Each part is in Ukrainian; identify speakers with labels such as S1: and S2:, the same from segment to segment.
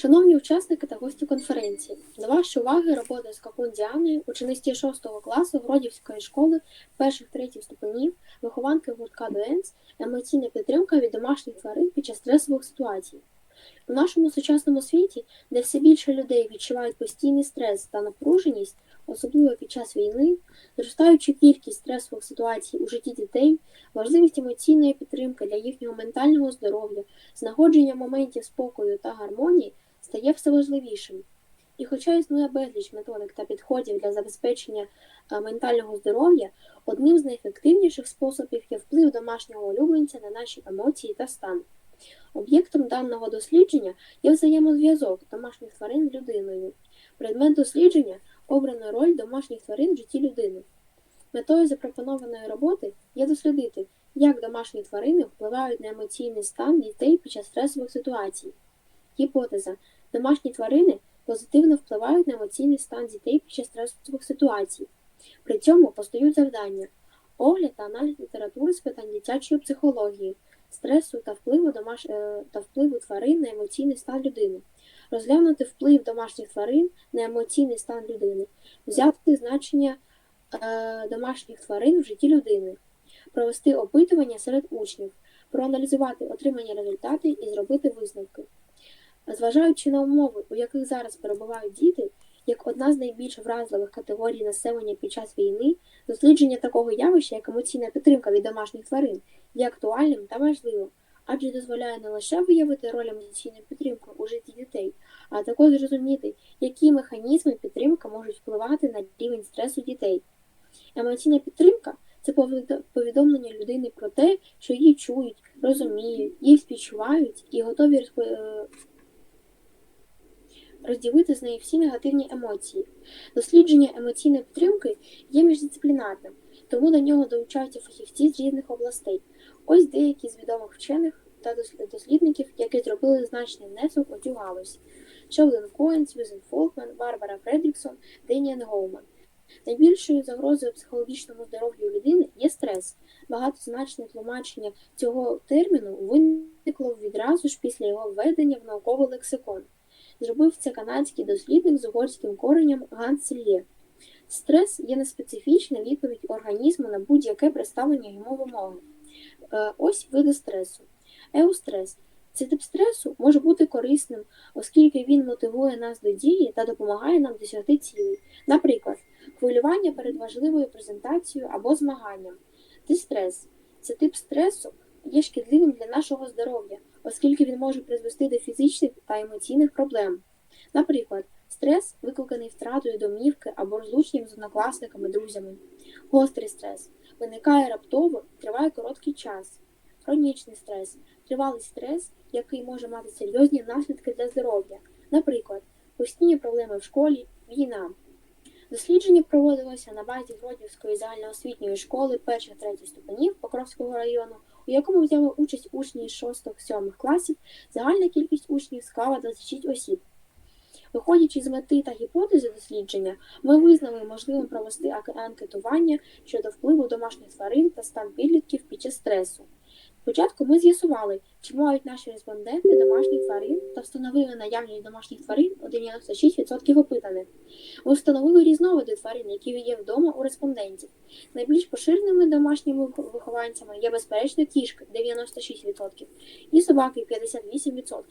S1: Шановні учасники та гості конференції, до вашої уваги робота Скакун Діани, учениці 6 класу Гродівської школи перших третіх ступенів, вихованки гуртка ДОЕНС, емоційна підтримка від домашніх тварин під час стресових ситуацій. У нашому сучасному світі, де все більше людей відчувають постійний стрес та напруженість, особливо під час війни, зростаюча кількість стресових ситуацій у житті дітей, важливість емоційної підтримки для їхнього ментального здоров'я, знаходження моментів спокою та гармонії стає все важливішим. І хоча існує безліч методик та підходів для забезпечення е, ментального здоров'я, одним з найефективніших способів є вплив домашнього улюбленця на наші емоції та стан. Об'єктом даного дослідження є взаємозв'язок домашніх тварин з людиною. Предмет дослідження обрано роль домашніх тварин в житті людини. Метою запропонованої роботи є дослідити, як домашні тварини впливають на емоційний стан дітей під час стресових ситуацій. Гіпотеза. Домашні тварини позитивно впливають на емоційний стан дітей під час стресових ситуацій. При цьому постають завдання огляд та аналіз літератури з питань дитячої психології, стресу та впливу, домаш... е, та впливу тварин на емоційний стан людини, розглянути вплив домашніх тварин на емоційний стан людини, взяти значення е, домашніх тварин в житті людини, провести опитування серед учнів, проаналізувати отримані результати і зробити висновки. Зважаючи на умови, у яких зараз перебувають діти, як одна з найбільш вразливих категорій населення під час війни, дослідження такого явища, як емоційна підтримка від домашніх тварин, є актуальним та важливим, адже дозволяє не лише виявити роль емоційної підтримки у житті дітей, а також зрозуміти, які механізми підтримки можуть впливати на рівень стресу дітей. Емоційна підтримка це повідомлення людини про те, що її чують, розуміють, її співчувають і готові розп- розділити з нею всі негативні емоції. Дослідження емоційної підтримки є міждисциплінарним, тому до нього долучаються фахівці з різних областей. Ось деякі з відомих вчених та дослідників, які зробили значний внесок у цю галузь. Шелдон Коен, Сьюзен Фолкман, Барбара Фредріксон, Деніан Гоуман. Найбільшою загрозою психологічному здоров'ю людини є стрес. Багатозначне тлумачення цього терміну виникло відразу ж після його введення в науковий лексикон. Зробив це канадський дослідник з угорським коренням Ганс Сельє. Стрес є неспецифічна відповідь організму на будь-яке представлення йому вимоги. Е, ось види стресу. Еустрес. Цей тип стресу може бути корисним, оскільки він мотивує нас до дії та допомагає нам досягти цілей. Наприклад, хвилювання перед важливою презентацією або змаганням. Дистрес. Це тип стресу є шкідливим для нашого здоров'я, оскільки він може призвести до фізичних та емоційних проблем. Наприклад, стрес, викликаний втратою домівки або розлученням з однокласниками, друзями. Гострий стрес виникає раптово триває короткий час. Хронічний стрес тривалий стрес, який може мати серйозні наслідки для здоров'я, наприклад, постійні проблеми в школі, війна. Дослідження проводилося на базі Гродівської загальноосвітньої школи перших третіх ступенів Покровського району, у якому взяли участь учні з 6-7 класів, загальна кількість учнів склала 26 осіб. Виходячи з мети та гіпотези дослідження, ми визнали можливим провести анкетування щодо впливу домашніх тварин та стан підлітків під час стресу. Спочатку ми з'ясували, чи мають наші респонденти домашніх тварин та встановили наявність домашніх тварин у 96% опитаних. Ми встановили різновиди тварин, які є вдома у респондентів. Найбільш поширеними домашніми вихованцями є безперечно кішки 96% і собаки 58%.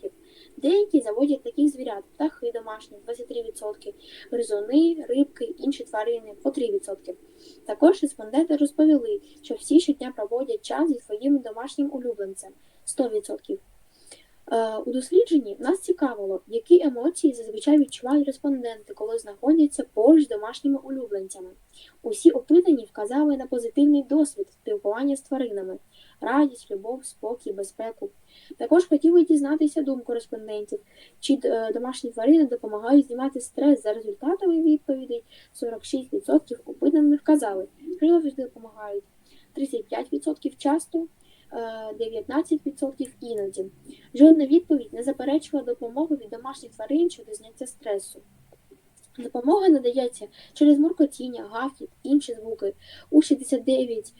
S1: Деякі заводять таких звірят, птахи домашні 23%, гризуни, рибки, інші тварини по 3%. Також респонденти розповіли, що всі щодня проводять час зі своїм улюбленцем 100%. Е, у дослідженні нас цікавило, які емоції зазвичай відчувають респонденти, коли знаходяться поруч з домашніми улюбленцями. Усі опитані вказали на позитивний досвід спілкування з тваринами, радість, любов, спокій, безпеку. Також хотіли дізнатися думку респондентів, чи е, домашні тварини допомагають знімати стрес за результатами відповідей. 46% опитаних вказали, що завжди допомагають, 35% часто. 19% іноді. Жодна відповідь не заперечила допомогу від домашніх тварин щодо зняття стресу. Допомога надається через муркотіння, гавкіт, інші звуки. У 69%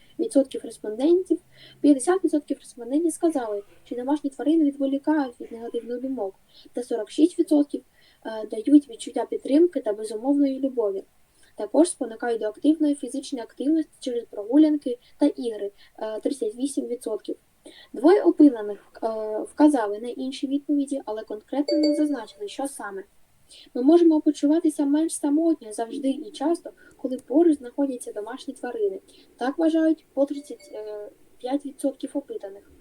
S1: респондентів 50% респондентів сказали, що домашні тварини відволікають від негативних думок, та 46% е, дають відчуття підтримки та безумовної любові. Також спонукають до активної фізичної активності через прогулянки та ігри е, 38%. Двоє опитаних е, вказали на інші відповіді, але конкретно не зазначили, що саме. Ми можемо почуватися менш самотньо завжди і часто, коли поруч знаходяться домашні тварини. Так вважають по 35% опитаних,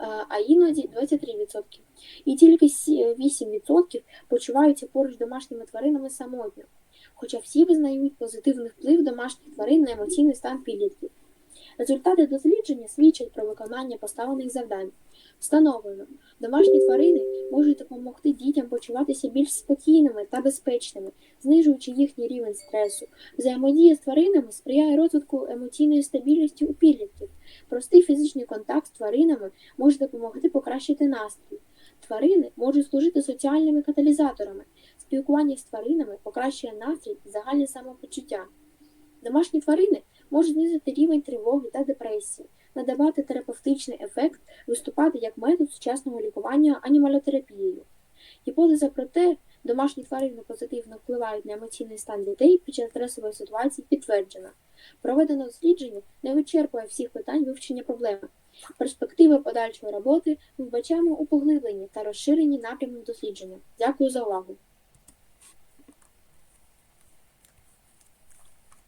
S1: е, а іноді 23%. І тільки 8% почуваються поруч з домашніми тваринами самотньо, хоча всі визнають позитивний вплив домашніх тварин на емоційний стан підлітків. Результати дослідження свідчать про виконання поставлених завдань. Встановлено, домашні тварини можуть допомогти дітям почуватися більш спокійними та безпечними, знижуючи їхній рівень стресу. Взаємодія з тваринами сприяє розвитку емоційної стабільності у підлітків. Простий фізичний контакт з тваринами може допомогти покращити настрій. Тварини можуть служити соціальними каталізаторами. Спілкування з тваринами покращує настрій і загальне самопочуття. Домашні тварини можуть знизити рівень тривоги та депресії, надавати терапевтичний ефект, виступати як метод сучасного лікування анімалотерапією. Гіпотеза про те, домашні тварини позитивно впливають на емоційний стан дітей під час стресової ситуації, підтверджена. Проведено дослідження не вичерпує всіх питань вивчення проблеми. Перспективи подальшої роботи ми вбачаємо у поглибленні та розширенні напрямів дослідження. Дякую за увагу.